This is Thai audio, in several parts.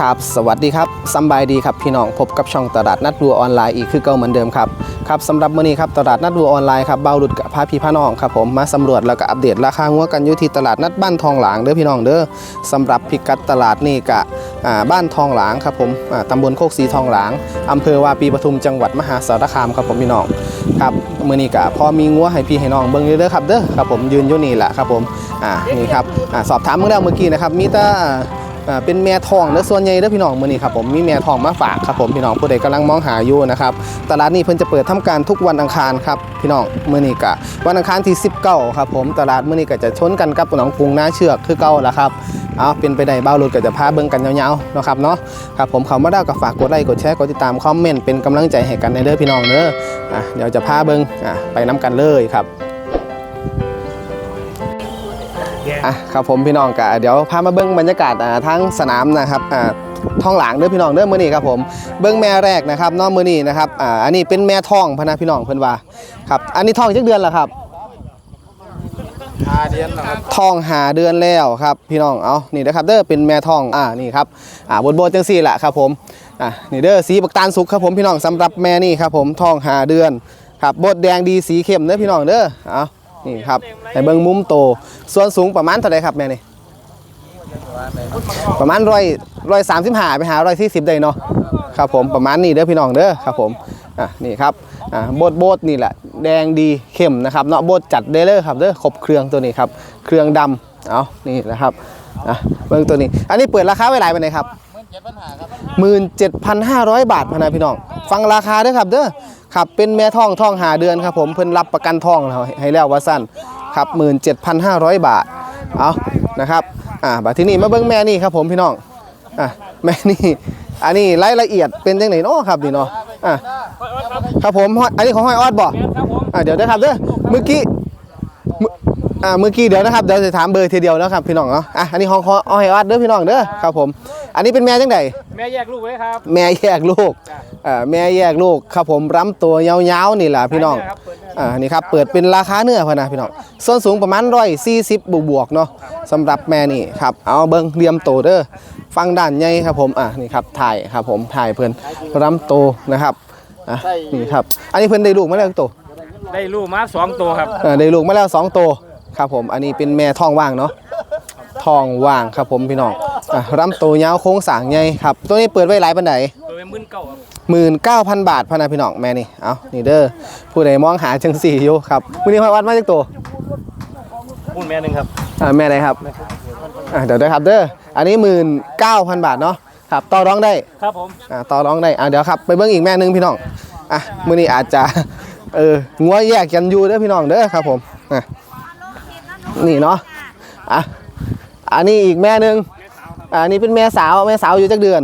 ครับสวัสดีครับสบายดีครับพี่น้องพบกับช่องตลาดนัดวัวออนไลน์อีกคือเก่าเหมือนเดิมครับครับสำหรับมื้อนี้ครับตลาดนัดวัวออนไลน์ครับเบาหลุดกับพาพี่พาน้องครับผมมาสำรวจแล้วก็อัปเดตราคางัวกันอยู่ที่ตลาดนัดบ้านทองหลางเด้อพี่น้องเด้อสำหรับพิกัดตลาดนี่กะบ้านทองหลางครับผมตำบลโคกสีทองหลางอำเภอวาปีปทุมจังหวัดมหาสารคามครับผมพี่น้องครับมื้อนี้กะพอมีงัวให้พี่ให้น้องเบิ่งเด้อครับเด้อครับผมยืนอยู่นี่แหละครับผมอ่านี่ครับอ่าสอบถามเมื่อแล้วเมื่อกี้นะครับมีแต่ อ่าเป็นแม่ทองเด้อส่วนใหญ่เด้อพี่น้องมื้อนี้ครับผมมีแม่ทองมาฝากครับผมพี่น้องผู้ใดกำลังมองหาอยู่นะครับตลาดนี้เพิ่นจะเปิดทำการทุกวันอังคารครับพี่น้องมื้อนี้ก็วันอังคารที่ 19ครับผมตลาดมื้อนี้ก็จะชนกันกับหนองกรุงหน้าเชือกคือเก่าละครับเอาเป็นไปได้บ้าวรถก็จะพาเบิ่งกันยาวๆเนาะครับเนาะครับผมเขามาได้ก็ฝากกดไลค์กดแชร์กดติดตามคอมเมนต์เป็นกำลังใจให้กันในเด้อพี่น้องเด้ออะเดี๋ยวจะพาเบิ่งอะไปน้กันเลยครับ อะครับผมพี่น้องกะเดี๋ยวพามาเบิ้งบรรยากาศอ่าทั้งสนามนะครับอ่าท้องหลางเด้อพี่น้องเด้อมื้อนี้ครับผมเบิ้งแม่แรกนะครับเนอกมื้อนี้นะครับอ่าอันนี้เป็นแม่ท้องพะนะพี่น้องเพิ่นว่าครับอันนี้ท้องจักเดือนแล้วครับหาเดียนนะครับท้องหาเดือนแล้วครับ พี่น้องเอานี่นะครับเด้อเป็นแม่ท้องอ่านี่ครับอ่าบนโบนจังซี่แหละครับผมอ่านี่เด้อสีบักตาลสุกครับผมพี่น้องสำหรับแม่นี่ครับผมท้องหาเดือนครับบดแดงดีสีเข้มเด้อพี่น้องเด้อเอา นี่ครับให้เบิงมุมโต ส่วนสูงประมาณเท่าไรครับแม่นี่ประมาณร้อยร้อยสามสิบห้าไปหาร้อยที่สิบได้เนาะครับผมประมาณนี้เด้อพี่น้องเด้อครับผมอะนี่ครับอ่าโบดโบดนี่แหละแดงดีเข้มนะครับเนาะโบดจัดได้เลยครับเด้อครบเครื่องตัวนี้ครับเครื่องดำเอานี่นะครับอะเบิ่งตัวนี้ อันนี้เปิดราคาไว้หลายปานใดครับเจ็ดปัญหาครับหมื่นเจ็ดพันห้าร้อยบาทพะนะพี่น้อง ฟังราคาเด้อครับเด้อ ครับเป็นแม่ท้องท้องหาเดือนครับผมเพิ่นรับประกันท้องแล้วให้แล้วว่าสั้นครับหมื่นเจ็ดพันห้าร้อยบาทเอานะครับอ่าบัดที่นี่มาเบิ่งแม่นี่ครับผมพี่น้องอะแม่นี่อันนี้รายละเอียดเป็นจังไหนเนาะครับนี่เนาะอะครับผมห้อยอันนี้ของห้อยออดบ่อะเดี๋ยวเด้อครับเด้อเมื่อกี้เมื่ออ่าเมื่อกี้เดี๋ยวนะครับเดี๋ยวจะถามเบอร์ทีเดียวนะครับพี่น้องเนาะอะอันนี้ของห้อยออดเด้อพี่น้องเด้อครับผม อันนี้เป็นแม่จังไดแม่แยกลูกไว้ครับ แม่แยกลูกเอ่อแม่แยกลูกครับผมรำตัวยาวๆนี่แหละพี่น้องครับเปิดได้อ่านี่ครับเปิดเป็นราคาเนื้อพะนะพี่น้องส่วนสูงประมาณร้อยสี่สิบบวกบวกๆเนาะสำหรับแม่นี่ครับเอาเบิ้งเรียมโตเด้อฟังด้านใหญ่ครับผมอะนี่ครับถ่ายครับผมถ่ายเพื่อนรำโตนะครับอะนี่ครับอันนี้เพื่อนได้ลูกมาแล้วโตวได้ลูกมาสองตัวครับเออได้ลูกมาแล้วสองโตวครับผมอันนี้เป็นแม่ท้องว่างเนาะท้องว่างครับผมพี่น้อง อะรำโตยาวโค้งสร้างใหญ่ครับ ตัวนี้เปิดไว้หลายปันไดตัวเป็นมื่นเก้าครับหมื่นเก้าพันบาทพะนะพี่น้องแม่นี่ เอานี่เด้อผู้ใดมองหาจังสี่อยู่ครับมื้อนี้ห้อยวัดมาจากตัวพูดแม่หนึ่งครับอ่าแม่ไหนครับอ่าเดี๋ยวเด้อครับเด้ออันนี้หมื่นเก้าพันบาทเนาะครับต่อรองได้ ครับผมอ่าต่อรองได้ อ่าเดี๋ยวครับไปเบิ่งอีกแม่หนึงพี่น้อง อะมื้อนี้อาจจะ เอองัวแยกกันอยู่เด้อพี่น้องเด้อครับผมอะนี่เนาะ อะ อันนี้อีกแม่หนึง อ่าอันนี้เป็นแม่สาวแม่สาวอยู่จักเดือน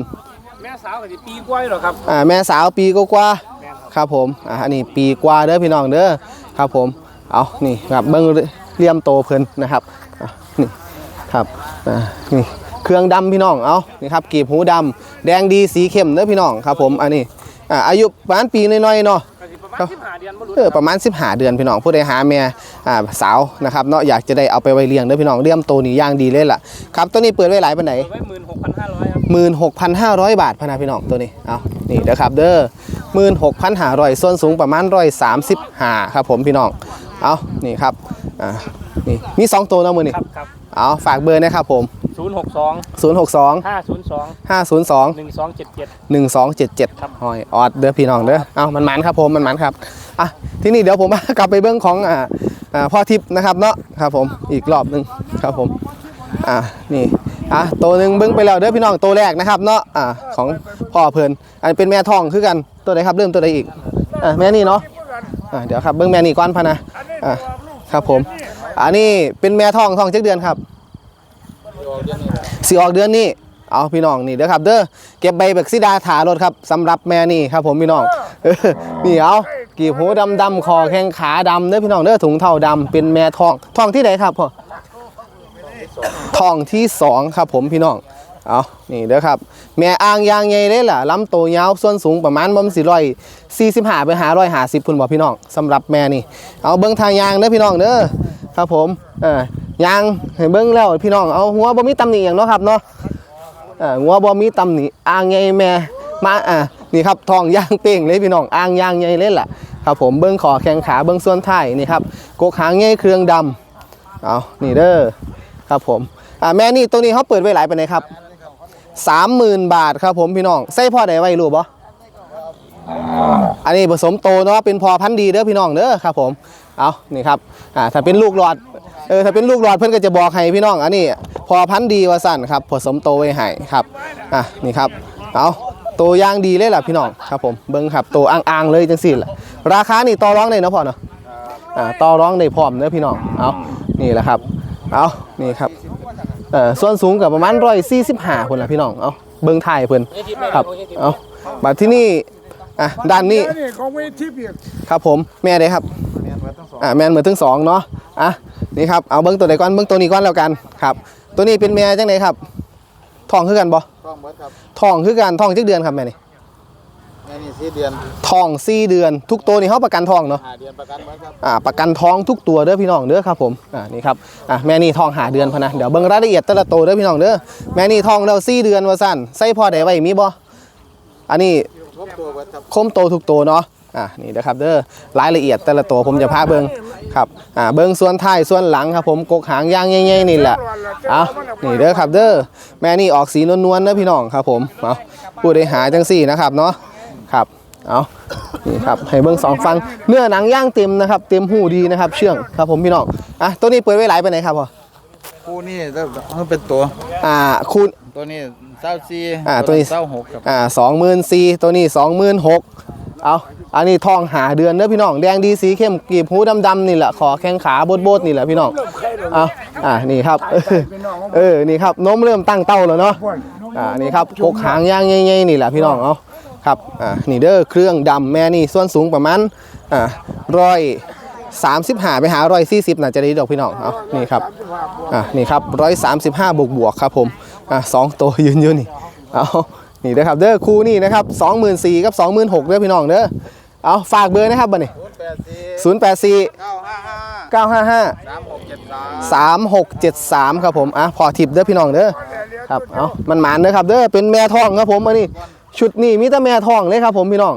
แม่สาวกับสิปีกว่าอยู่หรอครับอ่าแม่สาวปีกว่าๆครับผมอะอันนี้ปีกว่าเด้อพี่น้องเด้อครับผมเอานี่ครับเบิ้งเลี่ยมโตเพิ่นนะครับอะนี่ครับอ่านี่เครื่องดำพี่น้องเอานี่ครับกีบหูดำแดงดีสีเข้มเด้อพี่น้องครับผมอันนี้อ่าอายุประมาณปีน้อยๆเนาะก็สิ ประมาณครับสิบห้าเดือนบ่รู้เออประมาณ15เดือนพี่น้องผู้ใดหาแม่อ่าสาวนะครับเนาะอยากจะได้เอาไปไว้เลี้ยงเด้อพี่น้องเลี่ยมโตนี่ย่างดีเลยล่ะครับตัวนี้เปิดไว้หลายปานไหน เปิดไว้หมื่นหกพันห้าร้อยครับหมื่นหกพันห้าร้อยบาทพะนาพี่น้องตัวนี้ เอานี่เด้อครับเด้อหมื่นหกพันห้าร้อยส่วนสูงประมาณร้อยสามสิบห้าครับผมพี่น้อง เอานี่ครับ อ่า นี่ มีสองตัวเนาะมือนี่ครับครับ เอาฝากเบอร์นะครับผม ศูนย์หกสองศูนย์หกสองห้าศูนย์สองห้าศูนย์สองหนึ่งสองเจ็ดเจ็ดหนึ่งสองเจ็ดเจ็ด ครับหอยออดเด้อพี่น้องเด้อเอามันหมันครับผมมันหมันครับอะที่นี่เดี๋ยวผม กลับไปเบื้องของอ่าอ่าพ่อทิพย์นะครับเนาะครับผมอีกรอบหนึ่งครับผมอ่านี่อะตัวหนึ่งเบิ้งไปแล้วเด้อพี่น้องตัวแรกนะครับเนาะอ่าของพ่อเพิ่นอันนเป็นแม่ทองคือกันตัวไหนครับเริ่มตัวใดอีกอ่าแม่นี่เนาะอ่าเดี๋ยวครับเบิ้งแม่นี่ก่อนพะนะอ่าครับผมอันนี้เป็นแม่ทองทองจักเดือนครับ สีออกเดือนนี้ เอาพี่น้องนี่เด้อครับ เด้อเก็บใบเบกซิดาถารถครับสำหรับแม่นี่ครับ ผมพี่น้องนี่เอากีบหูดำดำคอแข้งขาดำเด้อพี่น้องเด้อถุงเท้าดำเป็นแม่ทองทองที่ไหนครับพ่อทองที่สองครับ ผมพี่น้องเอานี่เด้อครับ แม่อ่างยางใหญ่เลยล่ะลำโตยาวส่วนสูงประมาณบ่มสี่ร้อยสี่สิบห้าไปหาร้อยหาสิบคุณบอกพี่น้องสำหรับแม่นี่ เอาเบิ้งทางยางเด้อพี่น้องเด้อ ครับผมเอยางให้เบิ้งแล้วพี่น้องเอาหัวบ่มีตำหนิอย่างเนาะครับเนาะเอ่องัวบ่มีตำหนิอ่างใหญ่แม่มาอ่านี่ครับทองย่างเป้งเลยพี่น้องอ่างย่างใหญ่เลยล่ะครับผมเบิ้งขอแข้งขาเบิ้งส่วนท้ายนี่ครับกกหางใหญ่เครื่องดำเอานี่เด้อครับผมอ่าแม่นี่ตัวนี้เขาเปิดไว้หลายปานครับ30,000บาทครับผมพี่น้องใส่พ่อใดไว้รู้บ่อันนี้ผสมโตเนาะเป็นพอพันธุ์ดีเด้อพี่น้องเด้อครับผม เอานี่ครับอ่าถ้าเป็นลูกหลอดเออถ้าเป็นลูกหลอดเพิ่นก็จะบอกให้พี่น้องอันนี้พอพันธุ์ดีว่าสั่นครับผสมโตไว้ให้ครับอะนี่ครับเอาโตย่างดีเลยล่ะพี่น้องครับผมเบิ่งครับโตอ่างๆเลยจังซี่ล่ะราคานี่ต่อรองได้เนาะพ่อเนาะอ่าต่อรองได้พร้อมเด้อพี่น้องเอานี่แหละครับเอานี่ครับเอ่อส่วนสูงกับประมาณ145คนล่ะพี่น้องเอาเบิ่งถ่ายเพิ่นครับเอาบัดที่นี่อะด้านนี้นี่ของเวทีเปียกครับผมแม่ได้ครับ อ่าแม่นเหมือนถึงสองเนาะอะนี่ครับเอาเบิ้งตัวไหนก่อนเบิ้งตัวนี้ก่อนแล้วกันครับ ตัวนี้เป็นแม่จังไหนครับทองคือกันบ่ท้องเบิดครับทองคือกันทองจักเดือนครับแม่นี่แม่นี่สี่เดือนทองสี่เดือน ทุกตัวนี่เขาประกันทองเนาะห้าเดือนประกันเบิดครับอ่าประกันท้องทุกตัวเด้อพี่น้องเด้อครับผมอ่านี่ครับอะแม่นี่ทองหาเดือนพะนะเดี๋ยวเบิ้งรายละเอียดแต่ละตัวเด้อพี่น้องเด้อแม่นี่ทองแล้วสี่เดือนว่าสั้นใส่พอได้ไว้มีบ่อันนี้ครบตัวเบิดครับคมโตทุกตัวเนาะ อะนี่นะครับเด้อรายละเอียดแต่ละตัวผมจะพาเบิงครับอ่าเบิงส่วนท้ายส่วนหลังครับผมกกหางย่างใหญ่ๆนี่แหละเอานี่เด้อครับเด้อแม่นี่ออกสีนวลๆเด้อพี่น้องครับผมเอาผู้ใดหาจังสี่นะครับเนาะครับเอานี่ครับให้เบิงสองฟังเนื้อหนังย่างเต็มนะครับ เต็มหูดีนะครับ เชื่องครับผมพี่น้องอะตัวนี้เปิดไว้หลายไปไหนครับพ่อคู่นี่ต้องเป็นตัวอ่าคุณตัวนี้เศร้าสี่อ่าตัวนี้เศร้าหกครับอ่าสองหมื่นสี่ตัวนี้สองหมื่นหก เอาอันนี้ทองหาเดือนเด้อพี่น้องแดงดีสีเข้มกรีบหูดำๆนี่แหละขอแข้งขาโบดๆนี่แหละพี่น้องเอาอ่านี่ครับ เออนี่ครับนมเริ่มตั้งเต้าแล้วเนาะอ่านี่ครับกกหางย่างใหญ่ๆนี่แหละพี่น้องเอาครับอ่านี่เด้อเครื่องดำแม่นี่ส่วนสูงประมาณอ่าร้อยสามสิบห้าไปหาร้อยสี่สิบน่าจะได้ดอกพี่น้องเอานี่ครับอ่านี่ครับร้อยสามสิบห้าบวกบวกครับผมอ่าสองตัวยืนอยู่นี่เอา นี่เด้อครับเด้อคู่นี่นะครับ24,000กับ26,000เด้อพี่น้องเด้อเอาฝากเบอร์นะครับบัดนี้ศูนย์แปดสี่084เก้าห้าห้า955สามหกเจ็ดสาม3673ครับผมอะพอทิปเด้อพี่น้องเด้อครับเอามันหมานเด้อครับเด้อเป็นแม่ทองครับผมอันนี้ชุดนี้มีแต่แม่ทองเลยครับผมพี่น้อง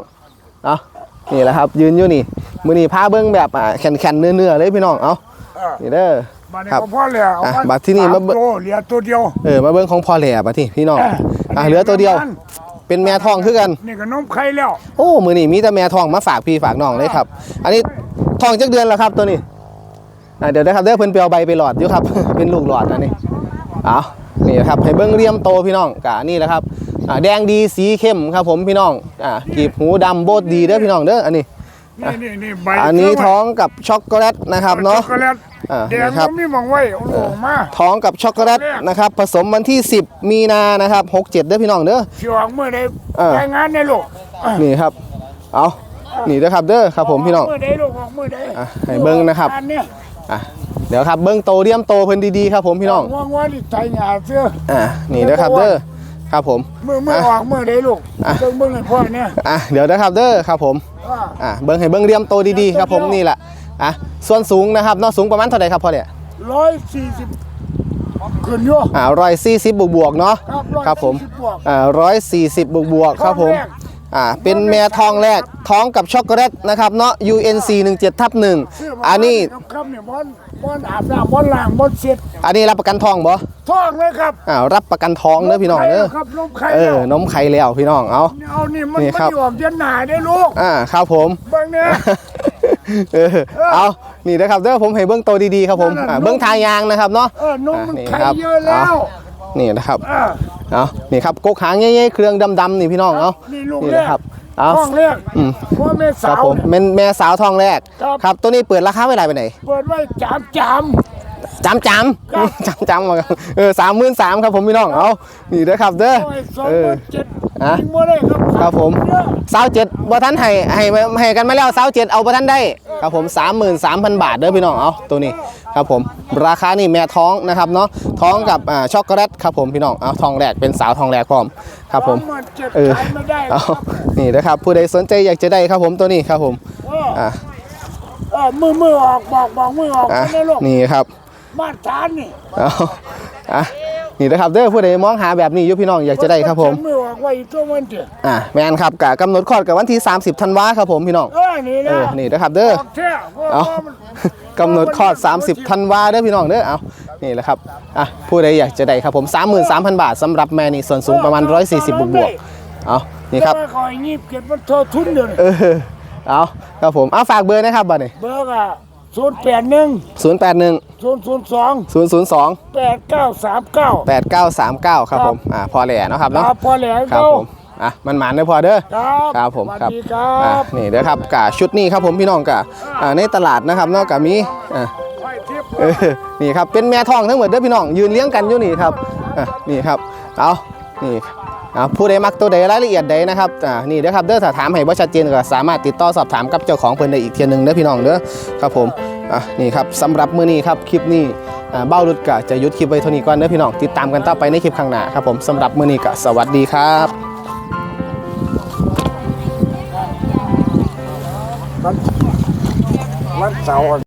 เอานี่แหละครับยืนอยู่นี่มื้อนี้พาเบิ่งแบบอะแข็งๆเนื้อๆเลยพี่น้องเอานี่เด้อบัดนี้ครับก็พอแล้วอะบัดที่นี่มาเบิ่งโตเหลือตัวเดียวเออมาเบิ่งของพ่อแหล่บัดนี้พี่น้องเอออัอะนนี้เหลือตัวเดียว เป็นแม่ทองคือกัน นี่ก็นมไข่แล้วโอ้มือนี่มีแต่แม่ทองมาฝากพี่ฝากน้องเลยครับ อันนี้ทองจักเดือนแล้วครับตัวนี้อ่าเดี๋ยวนะครับเด้อเพิ่นเปียวใบไปหลอดอยู่ครับ เป็นลูกหลอดนะนี่เอานี่นะครับให้เบิ้งเรียมโตพี่น้องกะนี่แหละครับอ่าแดงดีสีเข้มครับผมพี่น้องอ่ากีบหูดำโบดดีเด้อพี่น้องเด้ออันนี้ นี่นี่นี่ใบอันนี้ท้องกับช็อกโกแลตนะครับเนาะช็อกโกแลต อ่าแดงนะครับก็มีหมองไว้โอ้โหมาท้องกับช็อกโกแลตนะครับ ผสมวันที่ 10 มีนานะครับ67เด้อพี่น้องเด้อ สิออกมื้อใดเออ รายงานในลูกนี่ครับ เอานี่เด้อครับเด้อครับผมพี่น้องมื้อใดลูกออกมื้อใดอะให้เบิ่งนะครับ อันเนี้ยอะเดี๋ยวครับเบิ้งโตเรียมโตเพิ่นดีๆครับผมพี่น้อง ว่าว่านี่ใจหยาเสื้ออะนี่นะครับเด้อครับผมมื้อมื้อออกมื้อใดลูกอะ เบิ่งเบิ่งให้พ่อเนี่ยอะเดี๋ยวนะครับเด้อครับผม อ่าอะเบิ้งให้เบิ้งเรียมโตดีๆครับผมนี่แหละ อะส่วนสูงนะครับเนอกสูงประมาณเท่าไหร่ครับพ่อเนี่ย140ขึ้นอยู่อ่าร้อยสี่สิบบวกบวกๆเนาะครับครับผม140บวกอ่าร้อยสี่สิบบวกบวกๆครับผมท้องแรกอ่าเป็นแม่ทองแรกท้องกับช็อกโกแลตนะครับเนาะ UNC 17ทับหนึ่งซื้มาอันนี้ครับเนี่ยบอนบอนอาบน้ำบอนล้างบอนเช็ดอันนี้รับประกันทองบ่ท้องเลยครับอ่ารับประกันทองเด้อพี่น้องเด้อครับนมไข่เอแล้วอนมไข่แล้วพี่น้องเอา เอานี่มันนี่มันครับอยู่ออกเย็นหนาได้ลูกอ่าครับผม เบิ่งเนี่ย เออเอานี่นะครับเด้อผมให้เบื้องโตวดีๆครับผมนั่นน่ะอ่าเบื้องทายางนะครับเนาะ เออนมมันอะนี่ไข่ครับเยอะแล้วนี่นะครับเออเอานี่ครับกกหางใหญ่ๆเครื่องดำๆนี่พี่น้องเอานี่ลูกนี่แรนะกครับเอาท้องแรกอืม พ่อแม่คสารับว ผมเนี่ยเป็นแม่สาวทองแรกครับ ครับตัวนี้เปิดราคาไว้ไรไปไหน เปิดไว้จามจาม จำจำจำจำมาครับเออสามหมื่นสามครับผมพี่น้องเอานี่เด้อครับเด้อโอ้ยสองเอหอมื่นเจ็ดอะยิงบ่ได้ครับครับผมเยอะสาวเจ็ดบ่ท่านให้ให้ให้กันมาแล้วสาวเจ็ดเอาบ่ท่านได้ครับผมสามหมื่นสามพันบาทเด้อพี่น้องเอาตัวนี้ครับผมราคานี่แม่ท้องนะครับเนาะท้องกับอ่าช็อกโกแลตครับผมพี่น้องเอาทองแรกเป็นสาวทองแรกพร้อมครับผมสองหมื่นเจ็ดเออขายไม่ได้คเอารับนี่นะครับผู้ใดสนใจอยากจะได้ครับผมตัวนี้ครับผมเอออะเออมือมือออกบอกบอกมือออกอะไม่ได้ลูกนี่ครับ มาตรฐานนี่เอาอะนี่นะครับเด้อผู้ใดมองหาแบบนี้อยู่พี่น้องอยากจะได้ครับผมมือออกไว้อีกตัวมันเถอะอ่าแมนครับกะกำหนดคลอดกับวันที่ 30ธันวาครับผมพี่น้อง เออนี่เอนะอ นี่นะครับเด้อออกแท้เพราะเอา ว่ามัน กำหนดคลอด 30ธันวาเด้อพี่น้องเด้อ เอานี่แหละครับ อะ ผู้ใดอยากจะได้ครับผม 33,000 บาทสำหรับแม่นี่ส่วนสูงประมาณ 140 บวกบวกๆเอานี่ครับ แต่ว่าคอยงีบเก็บมันโทษทุนเดี๋ยวนี้เออ เอาครับผม เอาฝากเบอร์นะครับบัดนี้เบอร์ก็ ศูนย์แปดหนึ่ง081ศูนย์ศูนย์สอง002แปดเก้าสามเก้า8939ครับผมอ่าพอแหล่เนาะครับคเนาะรับพอแล้วครับเจ้าผมอะมันหมานเด้อพอเด้อครับครับผมสวัสครับดีครัอะบนี่เด้อครับกะชุดนี้ครับผมพี่น้องกะอ่าในตลาดนะครับเนอกจากมีอ่าไฟทิพย์เออนี่ครับเป็นแม่ทองทั้งหมดเด้อพี่น้องยืนเลี้ยงกันอยู่นี่ครับอะนี่ครับเอานี่อ่า ผู้ใดมักตัวใดรายละเอียดใดนะครับอ่านี่เด้อครับเด้อถ้าถามให้บ่ชัดเจนก็สามารถติดต่อสอบถามกับเจ้าของเพิ่นได้อีกเทียหนึงเด้อพี่น้องเด้อครับผมอะนี่ครับสำหรับมื้อนี้ครับคลิปนี้เบ้ารุดกะจะยุดคลิปไว้เท่านี้ก่อนเด้อพี่น้องติดตามกันต่อไปในคลิปข้างหน้าครับผมสำหรับมื้อนี้ก็สวัสดีครับวันเสาร์